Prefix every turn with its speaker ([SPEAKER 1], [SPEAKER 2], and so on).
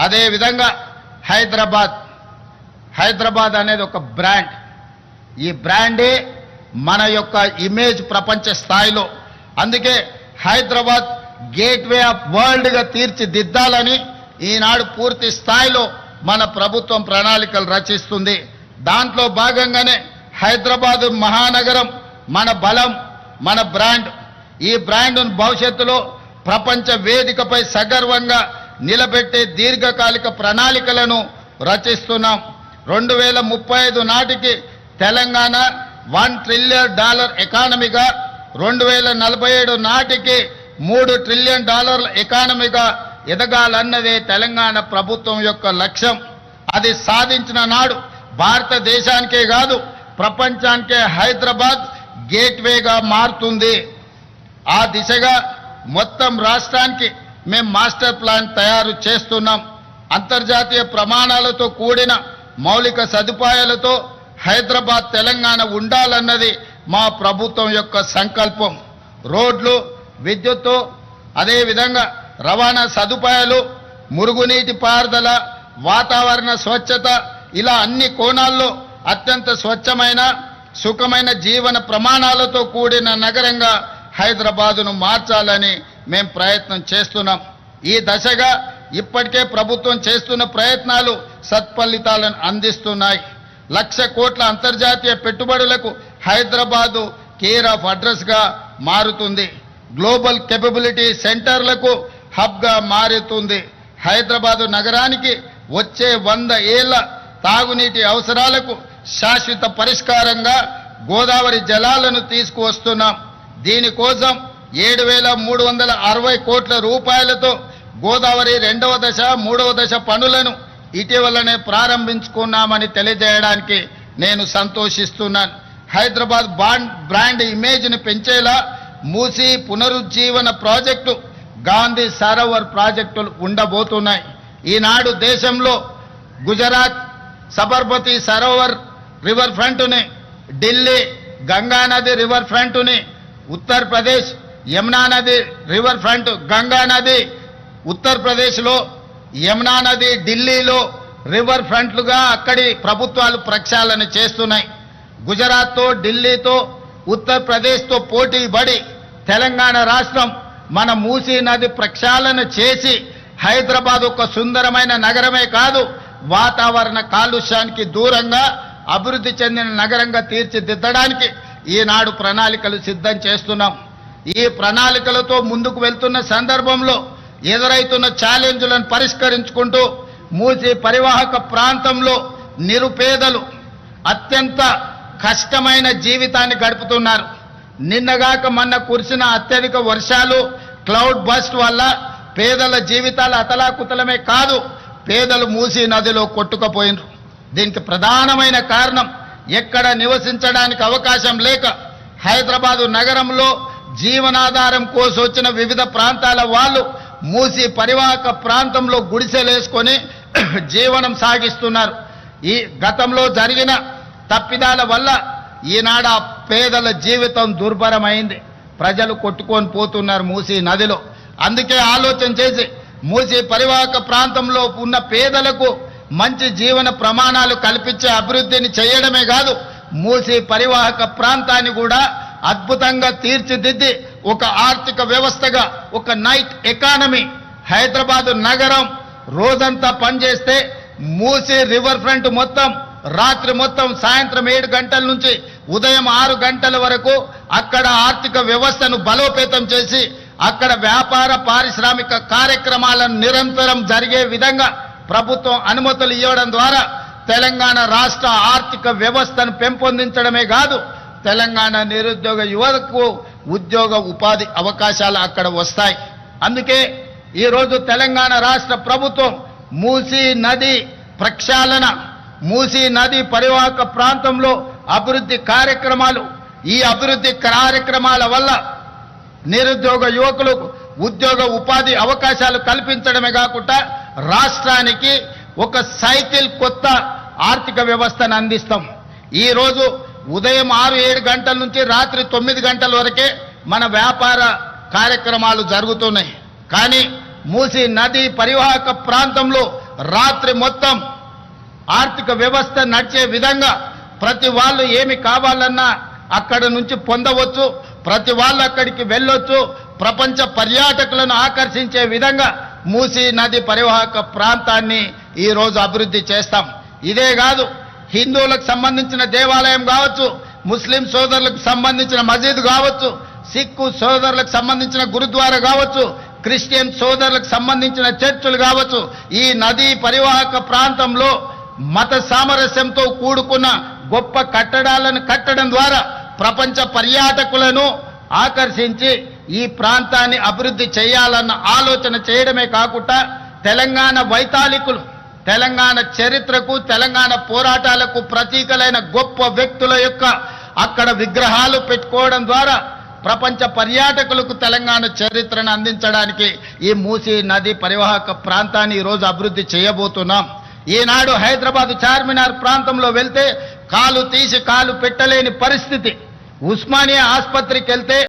[SPEAKER 1] అదేవిధంగా హైదరాబాద్. హైదరాబాద్ అనేది ఒక బ్రాండ్. ఈ బ్రాండే మన యొక్క ఇమేజ్ ప్రపంచ స్థాయిలో. అందుకే హైదరాబాద్ గేట్వే ఆఫ్ వరల్డ్గా తీర్చిదిద్దాలని ఈనాడు పూర్తి స్థాయిలో మన ప్రభుత్వం ప్రణాళికలు రచిస్తుంది. దాంట్లో భాగంగానే హైదరాబాదు మహానగరం మన బలం మన బ్రాండ్. ఈ బ్రాండ్ను భవిష్యత్తులో ప్రపంచ వేదికపై సగర్వంగా నిలబెట్టే దీర్ఘకాలిక ప్రణాళికలను రచిస్తున్నాం. రెండు వేల ముప్పై ఐదు నాటికి తెలంగాణ వన్ ట్రిలియన్ డాలర్ ఎకానమీగా రెండు వేల నలభై ఏడు నాటికి మూడు ట్రిలియన్ డాలర్ల ఎకానమీగా ఎదగాలన్నదే తెలంగాణ ప్రభుత్వం యొక్క లక్ష్యం. అది సాధించిన నాడు భారతదేశానికే కాదు ప్రపంచానికే హైదరాబాద్ గేట్వేగా మారుతుంది. ఆ దిశగా మొత్తం రాష్ట్రానికి మేము మాస్టర్ ప్లాన్ తయారు చేస్తున్నాం. అంతర్జాతీయ ప్రమాణాలతో కూడిన మౌలిక సదుపాయాలతో హైదరాబాద్ తెలంగాణ ఉండాలన్నది మా ప్రభుత్వం యొక్క సంకల్పం. రోడ్లు విద్యుత్తు అదేవిధంగా రవాణా సదుపాయాలు మురుగునీటి పారుదల వాతావరణ స్వచ్ఛత ఇలా అన్ని కోణాల్లో అత్యంత స్వచ్ఛమైన సుఖమైన జీవన ప్రమాణాలతో కూడిన నగరంగా హైదరాబాదును మార్చాలని మేము ప్రయత్నం చేస్తున్నాం. ఈ దశగా ఇప్పటికే ప్రభుత్వం చేస్తున్న ప్రయత్నాలు సత్ఫలితాలను అందిస్తున్నాయి. లక్ష కోట్ల అంతర్జాతీయ పెట్టుబడులకు హైదరాబాదు కేర్ ఆఫ్ అడ్రస్గా మారుతుంది. గ్లోబల్ కెపబిలిటీ సెంటర్లకు హబ్గా మారుతుంది. హైదరాబాదు నగరానికి వచ్చే వంద ఏళ్ళ తాగునీటి అవసరాలకు శాశ్వత పరిష్కారంగా గోదావరి జలాలను తీసుకువస్తున్నాం. దీనికోసం ఏడు వేల మూడు వందల అరవై కోట్ల రూపాయలతో గోదావరి రెండవ దశ మూడవ దశ పనులను ఇటీవలనే ప్రారంభించుకున్నామని తెలియజేయడానికి నేను సంతోషిస్తున్నాను. హైదరాబాద్ బాండ్ బ్రాండ్ ఇమేజ్ని పెంచేలా మూసి పునరుజ్జీవన ప్రాజెక్టు గాంధీ సరోవర్ ప్రాజెక్టులు ఉండబోతున్నాయి. ఈనాడు దేశంలో గుజరాత్ సబర్మతి సరోవర్ రివర్ ఫ్రంట్ని ఢిల్లీ గంగా నది రివర్ ఫ్రంట్ని ఉత్తరప్రదేశ్ యమునా నది రివర్ ఫ్రంట్ గంగా నది ఉత్తరప్రదేశ్లో యమునా నది ఢిల్లీలో రివర్ ఫ్రంట్లుగా అక్కడి ప్రభుత్వాలు ప్రక్షాళన చేస్తున్నాయి. గుజరాత్తో ఢిల్లీతో ఉత్తరప్రదేశ్తో పోటీ పడి తెలంగాణ రాష్ట్రం మన మూసీ నది ప్రక్షాళన చేసి హైదరాబాద్ ఒక సుందరమైన నగరమే కాదు వాతావరణ కాలుష్యానికి దూరంగా అభివృద్ధి చెందిన నగరంగా తీర్చిదిద్దడానికి ఈనాడు ప్రణాళికలు సిద్ధం చేస్తున్నాం. ఈ ప్రణాళికలతో ముందుకు వెళ్తున్న సందర్భంలో ఎదురైతున్న ఛాలెంజ్లను పరిష్కరించుకుంటూ మూసి పరివాహక ప్రాంతంలో నిరుపేదలు అత్యంత కష్టమైన జీవితాన్ని గడుపుతున్నారు. నిన్నగాక మొన్న కురిసిన అత్యధిక వర్షాలు క్లౌడ్ బస్ట్ వల్ల పేదల జీవితాలు అతలాకుతలమే కాదు పేదలు మూసి నదిలో కొట్టుకుపోయినరు. దీనికి ప్రధానమైన కారణం ఎక్కడ నివసించడానికి అవకాశం లేక హైదరాబాదు నగరంలో జీవనాధారం కోసం వచ్చిన వివిధ ప్రాంతాల వాళ్ళు మూసి పరివాహక ప్రాంతంలో గుడిసెలేసుకొని జీవనం సాగిస్తున్నారు. ఈ గతంలో జరిగిన తప్పిదాల వల్ల ఈనాడ పేదల జీవితం దుర్భరమైంది. ప్రజలు కొట్టుకొని పోతున్నారు మూసి నదిలో. అందుకే ఆలోచన చేసి మూసి పరివాహక ప్రాంతంలో ఉన్న పేదలకు మంచి జీవన ప్రమాణాలు కల్పించే అభివృద్ధిని చేయడమే కాదు మూసి పరివాహక ప్రాంతాన్ని కూడా అద్భుతంగా తీర్చిదిద్ది ఒక ఆర్థిక వ్యవస్థగా ఒక నైట్ ఎకానమీ హైదరాబాదు నగరం రోజంతా పనిచేస్తే మూసి రివర్ ఫ్రంట్ మొత్తం రాత్రి మొత్తం సాయంత్రం ఏడు గంటల నుంచి ఉదయం ఆరు గంటల వరకు అక్కడ ఆర్థిక వ్యవస్థను బలోపేతం చేసి అక్కడ వ్యాపార పారిశ్రామిక కార్యక్రమాలను నిరంతరం జరిగే విధంగా ప్రభుత్వం అనుమతులు ఇవ్వడం ద్వారా తెలంగాణ రాష్ట్ర ఆర్థిక వ్యవస్థను పెంపొందించడమే కాదు తెలంగాణ నిరుద్యోగ యువతకు ఉద్యోగ ఉపాధి అవకాశాలు అక్కడ వస్తాయి. అందుకే ఈరోజు తెలంగాణ రాష్ట్ర ప్రభుత్వం మూసీ నది ప్రక్షాళన మూసీ నది పరివాహక ప్రాంతంలో అభివృద్ధి కార్యక్రమాలు ఈ అభివృద్ధి కార్యక్రమాల వల్ల నిరుద్యోగ యువకులకు ఉద్యోగ ఉపాధి అవకాశాలు కల్పించడమే కాకుండా రాష్ట్రానికి ఒక సైకిల్ కొత్త ఆర్థిక వ్యవస్థను అందిస్తాం. ఈరోజు ఉదయం ఆరు ఏడు గంటల నుంచి రాత్రి తొమ్మిది గంటల వరకే మన వ్యాపార కార్యక్రమాలు జరుగుతున్నాయి. కానీ మూసి నది పరివాహక ప్రాంతంలో రాత్రి మొత్తం ఆర్థిక వ్యవస్థ నడిచే విధంగా ప్రతి వాళ్ళు ఏమి కావాలన్నా అక్కడ నుంచి పొందవచ్చు ప్రతి వాళ్ళు అక్కడికి వెళ్ళొచ్చు ప్రపంచ పర్యాటకులను ఆకర్షించే విధంగా మూసీ నది పరివాహక ప్రాంతాన్ని ఈ రోజు అభివృద్ధి చేస్తాం. ఇదే కాదు హిందువులకు సంబంధించిన దేవాలయం కావచ్చు ముస్లిం సోదరులకు సంబంధించిన మసీద్ కావచ్చు సిక్కు సోదరులకు సంబంధించిన గురుద్వారా కావచ్చు క్రిస్టియన్ సోదరులకు సంబంధించిన చర్చిలు కావచ్చు ఈ నదీ పరివాహక ప్రాంతంలో మత సామరస్యంతో కూడుకున్న గొప్ప కట్టడాలను కట్టడం ద్వారా ప్రపంచ పర్యాటకులను ఆకర్షించి ఈ ప్రాంతాన్ని అభివృద్ధి చేయాలన్న ఆలోచన చేయడమే కాకుండా తెలంగాణ వైతాళికులు తెలంగాణ చరిత్రకు తెలంగాణ పోరాటాలకు ప్రతీకలైన గొప్ప వ్యక్తుల యొక్క అక్కడ విగ్రహాలు పెట్టుకోవడం ద్వారా ప్రపంచ పర్యాటకులకు తెలంగాణ చరిత్రను అందించడానికి ఈ మూసీ నది పరివాహక ప్రాంతాన్ని ఈరోజు అభివృద్ధి చేయబోతున్నాం. ఈనాడు హైదరాబాద్ చార్మినార్ ప్రాంతంలో వెళ్తే కాలు తీసి కాలు పెట్టలేని పరిస్థితి. ఉస్మానియా ఆసుపత్రికి వెళ్తే